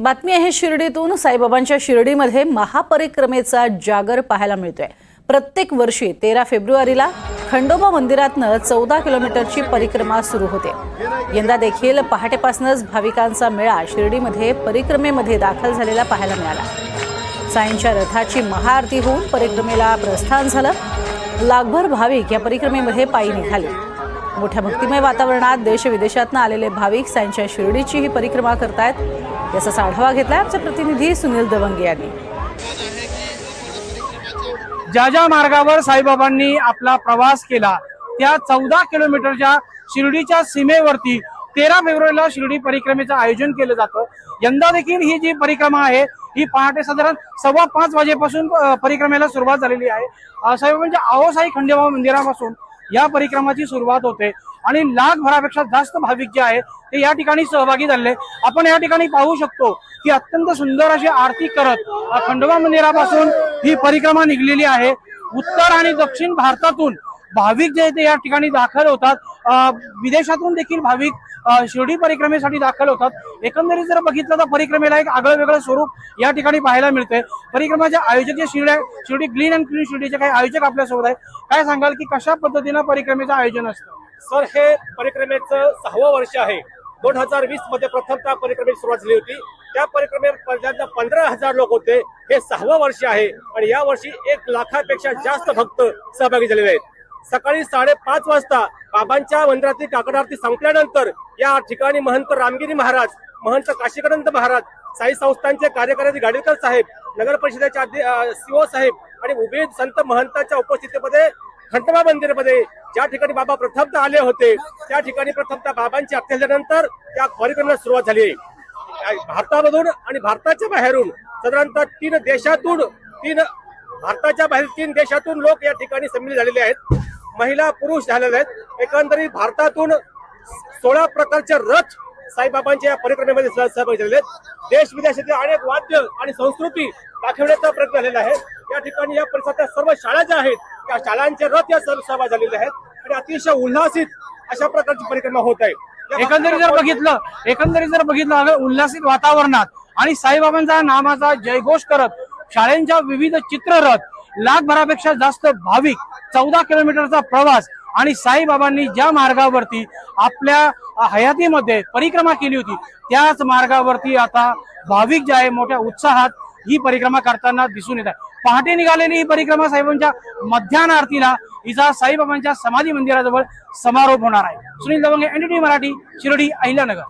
बातमी आहे शिर्डीतून. साईबाबांच्या शिर्डीमध्ये महापरिक्रमेचा जागर पाहायला मिळतोय. प्रत्येक वर्षी तेरा फेब्रुवारीला खंडोबा मंदिरातनं चौदा किलोमीटरची परिक्रमा सुरू होते. यंदा देखील पहाटेपासूनच भाविकांचा मेळा शिर्डीमध्ये परिक्रमेमध्ये दाखल झालेला पाहायला मिळाला. साईंच्या रथाची महाआरती होऊन परिक्रमेला प्रस्थान झालं. लाखभर भाविक या परिक्रमेमध्ये पायी निघाले. मोठ्या भक्तिमय वातावरणात देश विदेशातनं आलेले भाविक साईंच्या शिर्डीची ही परिक्रमा करतायत. याचा आढावा घेतलाय आमचे प्रतिनिधी सुनील दवंगे यांनी. ज्या ज्या मार्गावर साईबाबांनी आपला प्रवास केला त्या चौदा किलोमीटरच्या शिर्डीच्या सीमेवरती तेरा फेब्रुवारीला शिर्डी परिक्रमेचं आयोजन केलं जातं. यंदा देखील ही जी परिक्रमा आहे ही पहाटे साधारण सव्वा पाच वाजेपासून परिक्रमेला सुरुवात झालेली आहे. अ, साईबाबांच्या म्हणजे आओसाई खंडेबा मंदिरापासून या परिक्रमाची सुरुवात होते. आणि लाख भरापेक्षा जास्त भाविक जे आहे ते या ठिकाणी सहभागी झाले. आपण या ठिकाणी पाहू शकतो की अत्यंत सुंदर अशी आरती करत खंडोबा मंदिरापासून ही परिक्रमा निघलेली आहे. उत्तर आणि दक्षिण भारतातून भाविक जे आहे ते या ठिकाणी दाखल होतात. विदेशातून देखील भाविक शिर्डी परिक्रमेसाठी दाखल होतात. एकंदरीत जर बघितलं तर परिक्रमेला एक आगळं वेगळं स्वरूप या ठिकाणी पाहायला मिळतंय. परिक्रमाचे आयोजक जे Shirdi Shirdi green and clean शिर्डीचे काही आयोजक आपल्यासोबत आहेत. काय सांगाल की कशा पद्धतीनं परिक्रमेचं आयोजन असतं? सर हे परिक्रमेचं सहावं वर्ष आहे. दोन हजार वीसमध्ये प्रथमतः परिक्रमेची सुरुवात झाली होती. त्या परिक्रमेत पर्यंत पंधरा हजार लोक होते. हे सहावं वर्ष आहे. आणि या वर्षी एक लाखापेक्षा जास्त भक्त सहभागी झालेले आहेत. सकाळी साडेपाच वाजता बाबांच्या मंदिरातील काकड आरती संपल्यानंतर या ठिकाणी महंत रामगिरी महाराज महंत काशीकरंत महाराज साई संस्थांचे कार्यकारी गाडीकर साहेब नगर परिषदेचे सीओ साहेब आणि उभे संत महंताच्या उपस्थितीमध्ये खंडोबा मंदिरमध्ये ज्या ठिकाणी बाबा प्रथमतः आले होते त्या ठिकाणी प्रथमतः बाबांची हत्या झाल्यानंतर त्या कार्यक्रमाला सुरुवात झाली. भारतामधून आणि भारताच्या बाहेरून साधारणतः तीन देशातून तीन भारताच्या बाहेर तीन देशातून लोक या ठिकाणी सम्मिलित झालेले आहेत. महिला पुरुष झालेले आहेत. एकंदरीत भारतातून सोळा प्रकारचे रथ साईबाबांच्या या परिक्रमेमध्ये सह- सहभागी झालेले आहेत. देश विदेशातील अनेक वाद्य आणि संस्कृती दाखवण्याचा प्रयत्न झालेला आहे. या ठिकाणी या परिसरातल्या सर्व शाळा ज्या आहेत त्या शाळांचे रथ या सर्व सहभाग झालेले आहेत आणि अतिशय उल्हासित अशा प्रकारची परिक्रमा होत आहे. एकंदरीत जर बघितलं एकंदरीत जर बघितलं अगं उल्हासित वातावरणात आणि साईबाबांचा नामाचा जयघोष करत शाळेंच्या विविध चित्ररथ लाखभरापेक्षा जास्त भाविक चौदा किलोमीटरचा प्रवास आणि साईबाबांनी ज्या मार्गावरती आपल्या हयातीमध्ये परिक्रमा केली होती त्याच मार्गावरती आता भाविक जे आहे मोठ्या उत्साहात ही परिक्रमा करताना दिसून येत आहे. पहाटे निघालेली ही परिक्रमा साहेबांच्या मध्यान आरतीला हिचा साईबाबांच्या समाधी मंदिराजवळ समारोप होणार आहे. सुनील दवंगे एनडीटी मराठी शिर्डी अहिल्यानगर.